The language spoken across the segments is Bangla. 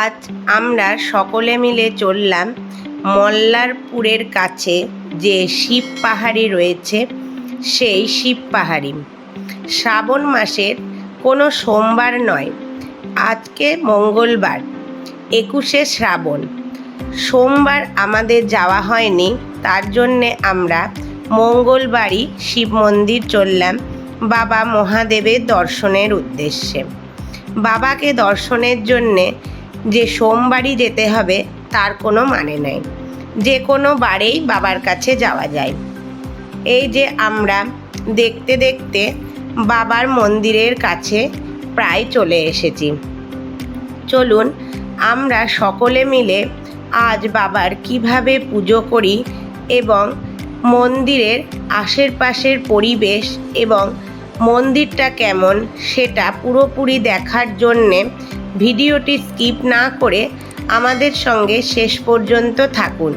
আজ আমরা সকলে মিলে চললাম মল্লারপুরের কাছে যে শিব পাহাড়ি রয়েছে, সেই শিব পাহাড়ি। শ্রাবণ মাসের কোনো সোমবার নয়, আজকে মঙ্গলবার, একুশে শ্রাবণ। সোমবার আমাদের যাওয়া হয়নি, তার জন্যে আমরা মঙ্গলবারই শিব মন্দির চললাম বাবা মহাদেবের দর্শনের উদ্দেশ্যে। বাবাকে দর্শনের জন্যে যে সোমবারই যেতে হবে, তার কোনো মানে নেই। যে কোনো বারেই বাবার কাছে যাওয়া যায়। এই যে আমরা দেখতে দেখতে বাবার মন্দিরের কাছে প্রায় চলে এসেছি। চলুন আমরা সকলে মিলে আজ বাবার কীভাবে পুজো করি এবং মন্দিরের আশেপাশের পরিবেশ এবং মন্দিরটা কেমন সেটা পুরোপুরি দেখার জন্যে ভিডিওটি স্কিপ না করে আমাদের সঙ্গে শেষ পর্যন্ত থাকুন।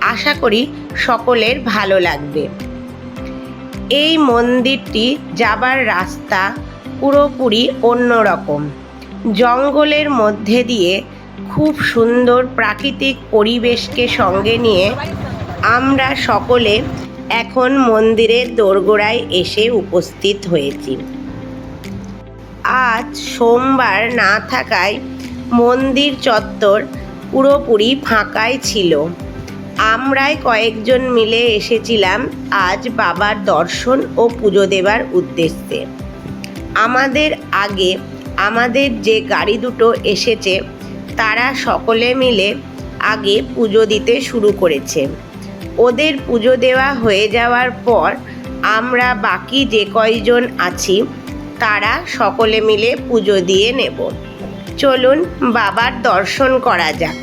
আশা করি সকলের ভালো লাগবে। এই মন্দিরটি যাবার রাস্তা পুরোপুরি অন্যরকম। জঙ্গলের মধ্যে দিয়ে খুব সুন্দর প্রাকৃতিক পরিবেশকে সঙ্গে নিয়ে আমরা সকলে এখন মন্দিরের দোরগোড়ায় এসে উপস্থিত হয়েছি। আজ সোমবার না থাকায় মন্দির চত্বর পুরোপুরি ফাঁকাই ছিল। আমরাই কয়েকজন মিলে এসেছিলাম আজ বাবার দর্শন ও পুজো দেবার উদ্দেশ্যে। আমাদের আগে আমাদের যে গাড়ি দুটো এসেছে, তারা সকলে মিলে আগে পুজো দিতে শুরু করেছে। ওদের পুজো দেওয়া হয়ে যাওয়ার পর আমরা বাকি যে কয়জন আছি, তারা সকলে মিলে পুজো দিয়ে নেব। চলুন বাবার দর্শন করা যাক।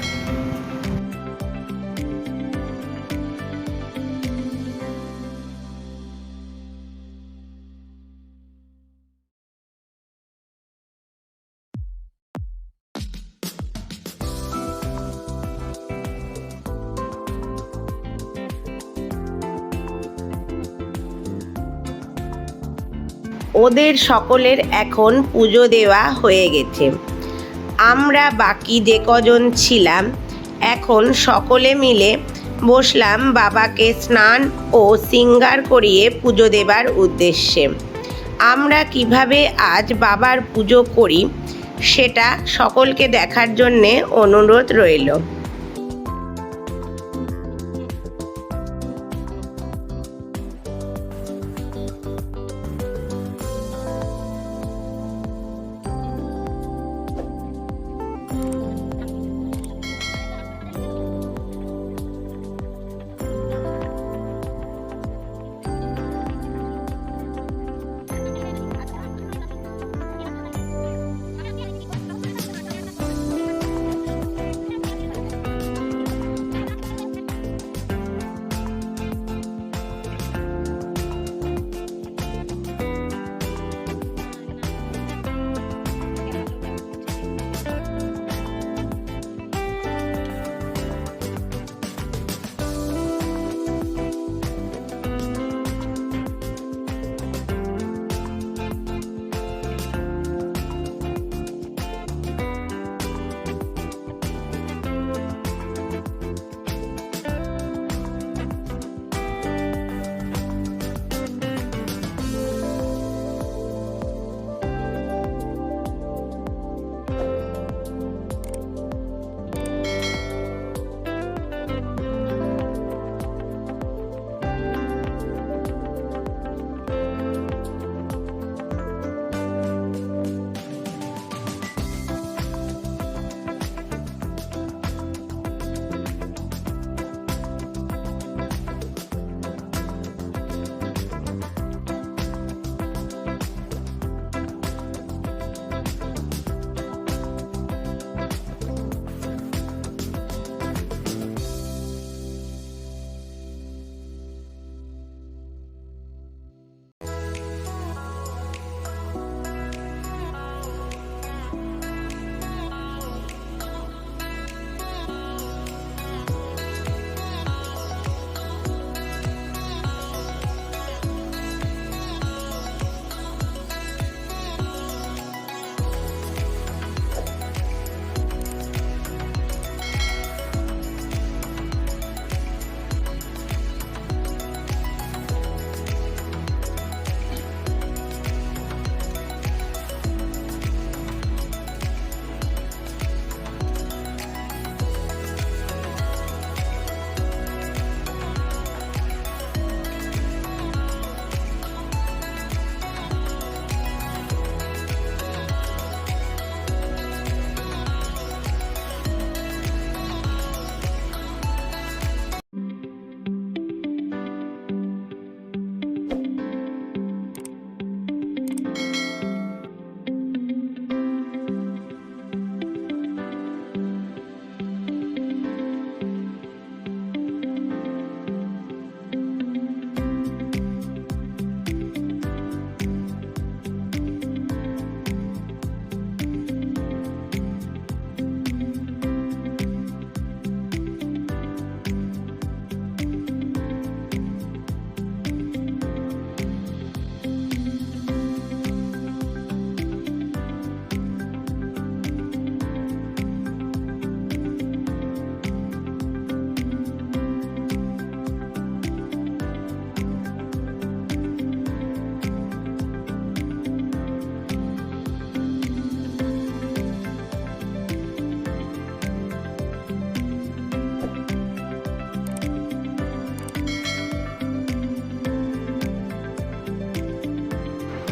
ওদের সকলের এখন পুজো দেওয়া হয়ে গেছে। আমরা বাকি যে কজন ছিলাম, এখন সকলে মিলে বসলাম বাবাকে স্নান ও সিঙ্গার করিয়ে পুজো দেবার উদ্দেশ্যে। আমরা কীভাবে আজ বাবার পুজো করি, সেটা সকলকে দেখার জন্যে অনুরোধ রইল।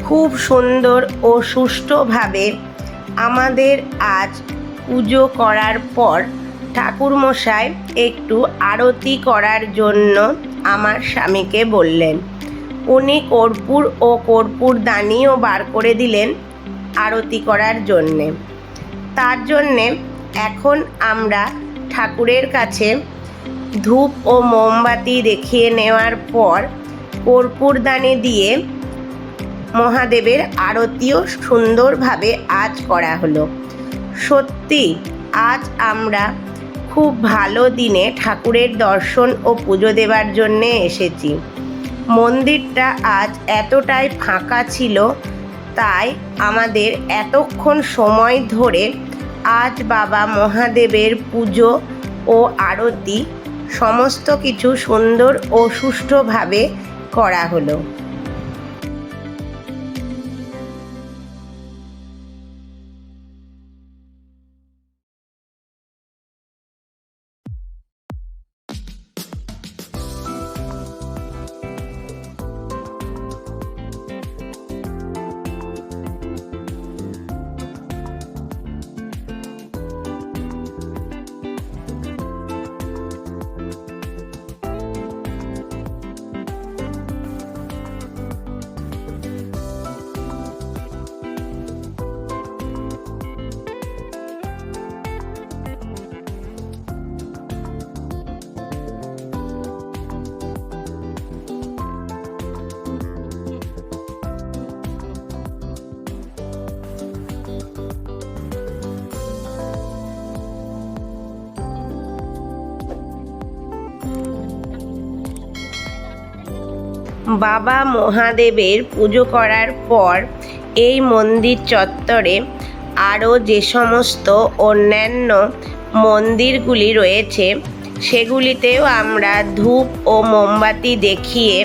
খুব সুন্দর ও সুষ্ঠুভাবে আমাদের আজ পুজো করার পর ঠাকুরমশাই একটু আরতি করার জন্য আমার স্বামীকে বললেন। উনি কর্পূর ও কর্পূর দানিও বার করে দিলেন আরতি করার জন্যে। তার জন্যে এখন আমরা ঠাকুরের কাছে ধূপ ও মোমবাতি দেখিয়ে নেওয়ার পর কর্পূরদানি দিয়ে মহাদেবের আরতিও সুন্দরভাবে আজ করা হলো। সত্যি, আজ আমরা খুব ভালো দিনে ঠাকুরের দর্শন ও পুজো দেওয়ার জন্যে এসেছি। মন্দিরটা আজ এতটাই ফাঁকা ছিল, তাই আমাদের এতক্ষণ সময় ধরে আজ বাবা মহাদেবের পুজো ও আরতি সমস্ত কিছু সুন্দর ও সুষ্ঠুভাবে করা হলো। বাবা মহাদেবের পুজো করার পর এই মন্দির চত্বরে আরও যে সমস্ত অন্যান্য মন্দিরগুলি রয়েছে, সেগুলিতেও আমরা ধূপ ও মোমবাতি দেখিয়ে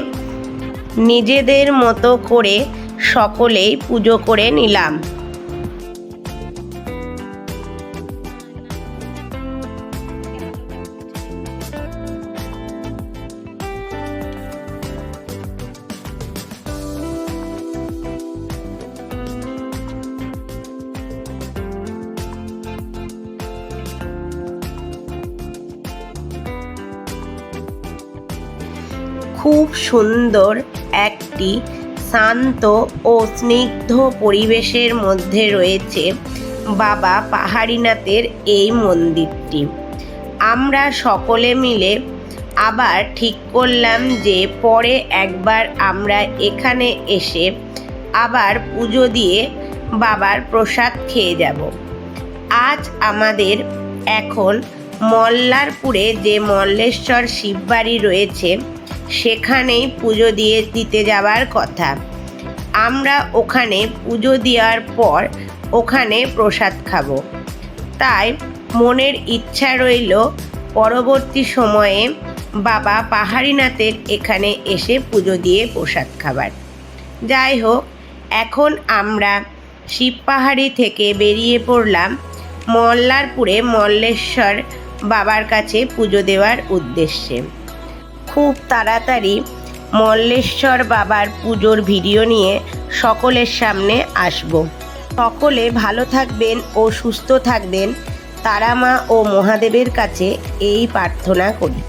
নিজেদের মতো করে সকলেই পুজো করে নিলাম। খুব সুন্দর একটি শান্ত ও স্নিগ্ধ পরিবেশের মধ্যে রয়েছে বাবা পাহাড়িনাথের এই মন্দিরটি। আমরা সকলে মিলে আবার ঠিক করলাম যে পরে একবার আমরা এখানে এসে আবার পুজো দিয়ে বাবার প্রসাদ খেয়ে যাব। আজ আমাদের এখন মল্লারপুরে যে মল্লেশ্বর শিববাড়ি রয়েছে সেখানেই পুজো দিয়ে দিতে যাওয়ার কথা। আমরা ওখানে পুজো দেওয়ার পর ওখানে প্রসাদ খাব। তাই মনের ইচ্ছা রইল পরবর্তী সময়ে বাবা পাহাড়িনাথের এখানে এসে পুজো দিয়ে প্রসাদ খাবার। যাই হোক, এখন আমরা শিব পাহাড়ি থেকে বেরিয়ে পড়লাম মল্লারপুরে মল্লেশ্বর বাবার কাছে পুজো দেওয়ার উদ্দেশ্যে। খুব তাড়াতাড়ি মল্লেশ্বর বাবার পুজোর ভিডিও নিয়ে সকলের সামনে আসব। সকলে ভালো থাকবেন ও সুস্থ থাকবেন। তারা মা ও মহাদেবের কাছে এই প্রার্থনা করি।